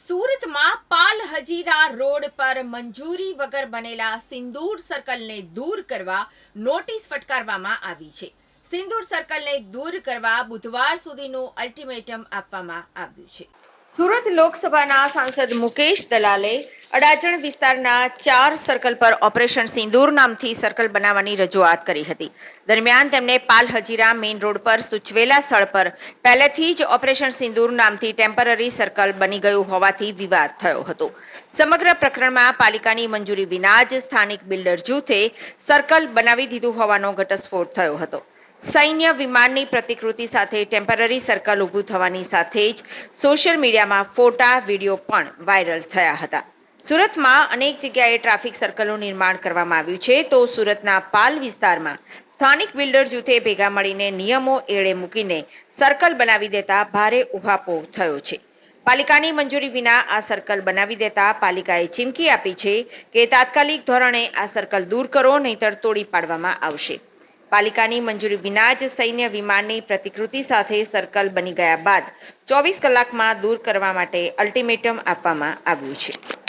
સુરતમાં પાલ હજીરા રોડ પર મંજૂરી વગર બનેલા સિંદૂર સર્કલને દૂર કરવા નોટિસ ફટકારવામાં આવી છે. સિંદૂર સર્કલને દૂર કરવા બુધવાર સુધીનું અલ્ટિમેટમ આપવામાં આવ્યું છે. સુરત લોકસભાના સાંસદ મુકેશ દલાલે અડાજણ વિસ્તારના ચાર સર્કલ પર ઓપરેશન સિંદૂર નામથી સર્કલ બનાવવાની રજૂઆત કરી હતી. દરમિયાન તેમણે પાલ હજીરા મેઇન રોડ પર સૂચવેલા સ્થળ પર પહેલેથી જ ઓપરેશન સિંદૂર નામથી ટેમ્પરરી સર્કલ બની ગયું હોવાથી વિવાદ થયો હતો. સમગ્ર પ્રકરણમાં પાલિકાની મંજૂરી વિના જ સ્થાનિક બિલ્ડર જૂથે સર્કલ બનાવી દીધું હોવાનો ઘટસ્ફોટ થયો હતો. સૈન્ય વિમાનની પ્રતિકૃતિ સાથે ટેમ્પરરી સર્કલ ઊભું થવાની સાથે જ સોશિયલ મીડિયામાં ફોટા, વીડિયો પણ વાયરલ થયા હતા. સુરતમાં અનેક જગ્યાએ ટ્રાફિક સર્કલનું નિર્માણ કરવામાં આવ્યું છે. તો સુરતના પાલ વિસ્તારમાં સ્થાનિક બિલ્ડર જૂથે ભેગા મળીને નિયમો એળે મૂકીને સર્કલ બનાવી દેતા ભારે ઉહાપો થયો છે. પાલિકાની મંજૂરી વિના આ સર્કલ બનાવી દેતા પાલિકાએ ચીમકી આપી છે કે તાત્કાલિક ધોરણે આ સર્કલ દૂર કરો, નહીતર તોડી પાડવામાં આવશે. પાલિકાની મંજૂરી વિના જ સૈન્ય વિમાનની પ્રતિકૃતિ સાથે સર્કલ બની ગયા બાદ ચોવીસ કલાકમાં દૂર કરવા માટે અલ્ટિમેટમ આપવામાં આવ્યું છે.